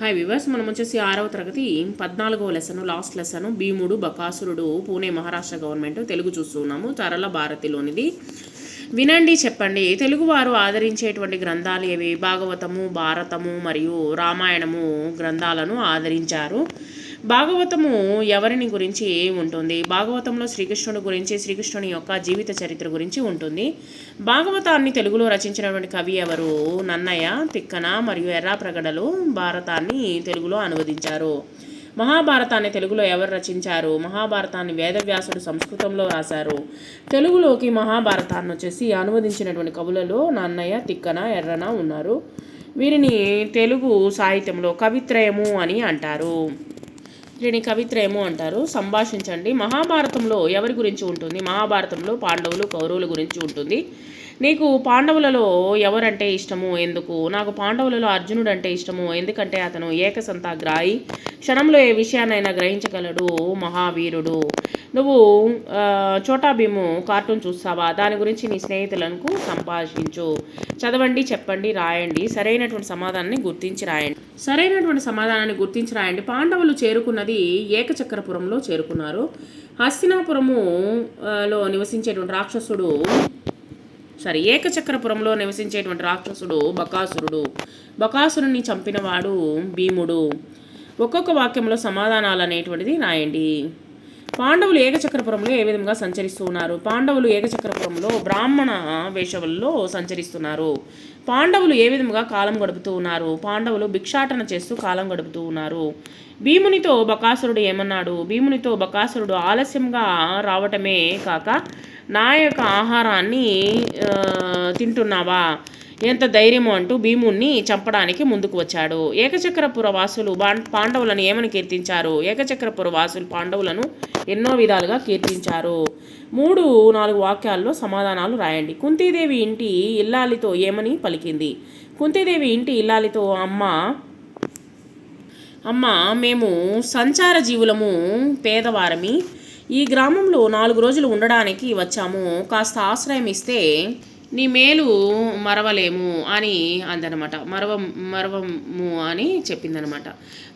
Hi viewers మనం వచ్చేసి ఆరవ తరగతి పద్నాలుగవ లెసన్ లాస్ట్ లెసన్ భీముడు బకాసురుడు పూణే మహారాష్ట్ర గవర్నమెంట్ తెలుగు చూస్తున్నాము తరల భారతిలోనిది. వినండి చెప్పండి. తెలుగువారు ఆదరించేటువంటి గ్రంథాలు ఏవి? భాగవతము భారతము మరియు రామాయణము గ్రంథాలను ఆదరించారు. భాగవతము ఎవరిని గురించి ఉంటుంది? భాగవతంలో శ్రీకృష్ణుడి గురించి శ్రీకృష్ణుని యొక్క జీవిత చరిత్ర గురించి ఉంటుంది. భాగవతాన్ని తెలుగులో రచించినటువంటి కవి ఎవరు? నన్నయ్య తిక్కన మరియు ఎర్రాప్రగడలు భారతాన్ని తెలుగులో అనువదించారు. మహాభారతాన్ని తెలుగులో ఎవరు రచించారు? మహాభారతాన్ని వేదవ్యాసుడు సంస్కృతంలో రాశారు. తెలుగులోకి మహాభారతాన్ని వచ్చేసి అనువదించినటువంటి కవులలో నన్నయ్య తిక్కన ఎర్రన ఉన్నారు. వీరిని తెలుగు సాహిత్యంలో కవిత్రయము అని అంటారు. దీని కవిత్రయము అంటారు. సంభాషించండి. మహాభారతంలో ఎవరి గురించి ఉంటుంది? మహాభారతంలో పాండవులు కౌరవుల గురించి ఉంటుంది. నీకు పాండవులలో ఎవరంటే ఇష్టము? ఎందుకు? నాకు పాండవులలో అర్జునుడు అంటే ఇష్టము. ఎందుకంటే అతను ఏకసంతాగ్రాయి క్షణంలో ఏ విషయాన్నైనా గ్రహించగలడు మహావీరుడు. నువ్వు చోటా భీము కార్టూన్ చూస్తావా? దాని గురించి నీ స్నేహితులకు సంభాషించు. చదవండి చెప్పండి రాయండి. సరైనటువంటి సమాధానాన్ని గుర్తించి రాయండి. సరైనటువంటి సమాధానాన్ని గుర్తించి రాయండి. పాండవులు చేరుకున్నది ఏకచక్రపురంలో చేరుకున్నారు. హస్తినాపురము లో నివసించేటువంటి రాక్షసుడు సారీ ఏకచక్రపురంలో నివసించేటువంటి రాక్షసుడు బకాసురుడు. బకాసురుని చంపినవాడు భీముడు. ఒక్కొక్క వాక్యంలో సమాధానాలు అనేటువంటిది రాయండి. పాండవులు ఏకచక్రపురంలో ఏ విధంగా సంచరిస్తూ ఉన్నారు? పాండవులు ఏకచక్రపురంలో బ్రాహ్మణ వేషవుల్లో సంచరిస్తున్నారు. పాండవులు ఏ విధంగా కాలం గడుపుతూ ఉన్నారు? పాండవులు భిక్షాటన చేస్తూ కాలం గడుపుతూ ఉన్నారు. భీమునితో బకాసురుడు ఏమన్నాడు? భీమునితో బకాసురుడు ఆలస్యంగా రావటమే కాక నా యొక్క ఆహారాన్ని తింటున్నావా? ఎంత ధైర్యము అంటూ భీముణ్ణి చంపడానికి ముందుకు వచ్చాడు. ఏకచక్రపుర వాసులు పాండవులను ఏమని కీర్తించారు? ఏకచక్రపుర వాసులు పాండవులను ఎన్నో విధాలుగా కీర్తించారు. మూడు నాలుగు వాక్యాల్లో సమాధానాలు రాయండి. కుంతీదేవి ఇంటి ఇల్లాలితో ఏమని పలికింది. కుంతీదేవి ఇంటి ఇల్లాలితో అమ్మ అమ్మ మేము సంచార జీవులము పేదవారమి. ఈ గ్రామంలో నాలుగు రోజులు ఉండడానికి వచ్చాము. కాస్త ఆశ్రయం ఇస్తే నీ మేలు మరవలేము అని అందనమాట. మరవ మరవము అని చెప్పిందనమాట.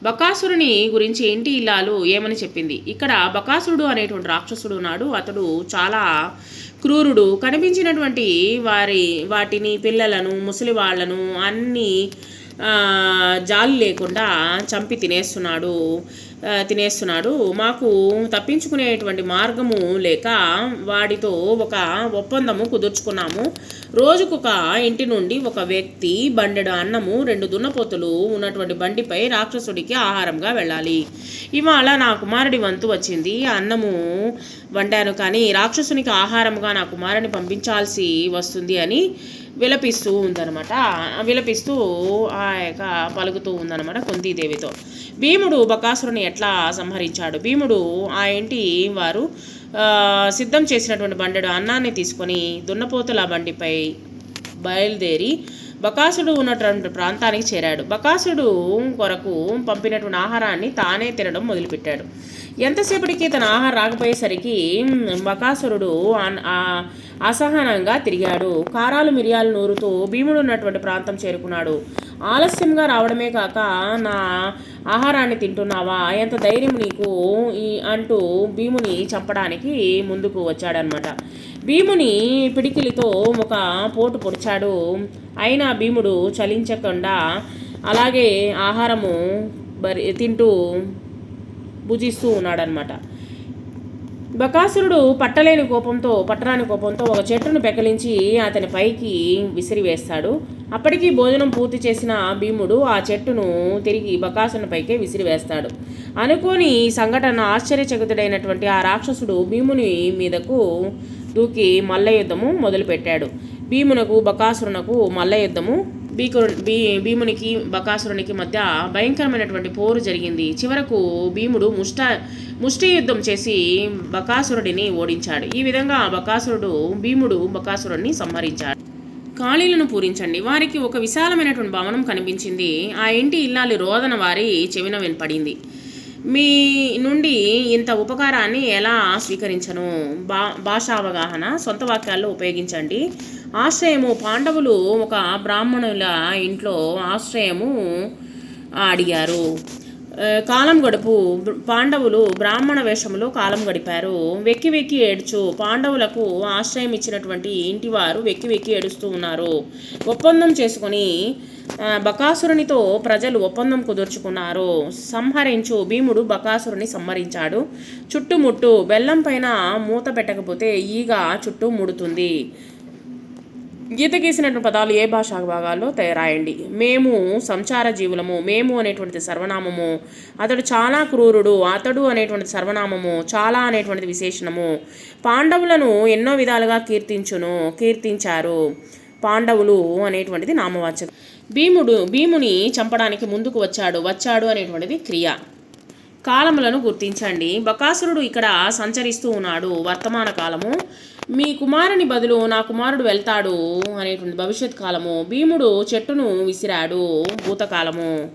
బకాసురుని గురించి ఇంటి ఇల్లాలు ఏమని చెప్పింది? ఇక్కడ బకాసురుడు అనేటువంటి రాక్షసుడు ఉన్నాడు. అతడు చాలా క్రూరుడు. కనిపించినటువంటి వారి వాటిని పిల్లలను ముసలి వాళ్ళను అన్నీ జాలి లేకుండా చంపి తినేస్తున్నాడు. తినేస్తున్నాడు. మాకు తప్పించుకునేటువంటి మార్గము లేక వాడితో ఒక ఒప్పందము కుదుర్చుకున్నాము. రోజుకొక ఇంటి నుండి ఒక వ్యక్తి బండెడు అన్నము రెండు దున్నపోతులు ఉన్నటువంటి బండిపై రాక్షసుడికి ఆహారంగా వెళ్ళాలి. ఇవాళ నా కుమారుడి వంతు వచ్చింది. అన్నము వండాను కానీ రాక్షసునికి ఆహారంగా నా కుమారుని పంపించాల్సి వస్తుంది అని విలపిస్తూ ఉందన్నమాట. విలపిస్తూ ఆ యొక్క పలుకుతూ ఉందన్నమాట కుంతీదేవితో. భీముడు బకాసురుని ఎట్లా సంహరించాడు? భీముడు ఆ ఇంటి వారు సిద్ధం చేసినటువంటి బండెడు అన్నాన్ని తీసుకొని దున్నపోతుల బండిపై బయలుదేరి బకాసుడు ఉన్నటువంటి ప్రాంతానికి చేరాడు. బకాసుడు కొరకు పంపినటువంటి ఆహారాన్ని తానే తినడం మొదలుపెట్టాడు. ఎంతసేపటికి తన ఆహారం రాకపోయేసరికి బకాసురుడు అన్- ఆ- అసహనంగా తిరిగాడు. కారాలు మిరియాలు నూరుతూ భీముడు ఉన్నటువంటి ప్రాంతం చేరుకున్నాడు. ఆలస్యంగా రావడమే కాక నా ఆహారాన్ని తింటున్నావా? ఎంత ధైర్యం నీకు? ఈ అంటూ భీముని చంపడానికి ముందుకు వచ్చాడనమాట భీముని పిడికిలితో ఒక పోటు పొడిచాడు. అయినా భీముడు చలించకుండా అలాగే ఆహారము బరి తింటూ భుజిస్తూ ఉన్నాడనమాట బకాసురుడు పట్టలేని కోపంతో పట్టరాని కోపంతో ఒక చెట్టును పెకలించి అతని పైకి విసిరివేస్తాడు. అప్పటికీ భోజనం పూర్తి చేసిన భీముడు ఆ చెట్టును తిరిగి బకాసుని పైకే విసిరివేస్తాడు. అనుకోని ఈ సంఘటన ఆశ్చర్యచకితుడైనటువంటి ఆ రాక్షసుడు భీముని మీదకు దూకి మల్ల యుద్ధము మొదలుపెట్టాడు. భీమునకు బకాసురునకు మల్ల యుద్ధము భీకు భీ భీమునికి బకాసురునికి మధ్య భయంకరమైనటువంటి పోరు జరిగింది. చివరకు భీముడు ముష్ట ముష్టి యుద్ధం చేసి బకాసురుడిని ఓడించాడు. ఈ విధంగా బకాసురుడు భీముడు బకాసురుడిని సంహరించాడు. ఖాళీలను పూరించండి. వారికి ఒక విశాలమైనటువంటి భవనం కనిపించింది. ఆ ఇంటి ఇల్లాలి రోదన వారి చెవిన వినపడింది. మీ నుండి ఇంత ఉపకారాన్ని ఎలా స్వీకరించను? భా భాషావగాహన సొంత వాక్యాల్లో ఉపయోగించండి. ఆశ్రయము పాండవులు ఒక బ్రాహ్మణుల ఇంట్లో ఆశ్రయము అడిగారు. కాలం గడుపు. పాండవులు బ్రాహ్మణ వేషములో కాలం గడిపారు. వెక్కి వెక్కి ఏడ్చు పాండవులకు ఆశ్రయం ఇచ్చినటువంటి ఇంటివారు వెక్కి వెక్కి ఏడుస్తూ ఉన్నారు. ఒప్పందం చేసుకొని బకాసురునితో ప్రజలు ఒప్పందం కుదుర్చుకున్నారు. సంహరించు భీముడు బకాసురుని సంహరించాడు. చుట్టుముట్టు బెల్లం పైన మూత పెట్టకపోతే ఈగ చుట్టూ ముడుతుంది. గీత గీసినటువంటి పదాలు ఏ భాషా భాగాల్లో రాయండి మేము సంచార జీవులము మేము అనేటువంటిది సర్వనామము అతడు చాలా క్రూరుడు అతడు అనేటువంటిది సర్వనామము చాలా అనేటువంటిది విశేషణము. పాండవులను ఎన్నో విధాలుగా కీర్తించును కీర్తించారు. పాండవులు అనేటువంటిది నామవాచకం. భీముడు భీముని చంపడానికి ముందుకు వచ్చాడు వచ్చాడు అనేటువంటిది క్రియ. కాలములను గుర్తించండి. బకాసురుడు ఇక్కడ సంచరిస్తూ ఉన్నాడు వర్తమాన కాలము. మీ కుమారుని బదులు నా కుమారుడు వెళ్తాడు అనేటువంటి భవిష్యత్ కాలము. భీముడు చెట్టును విసిరాడు భూతకాలము.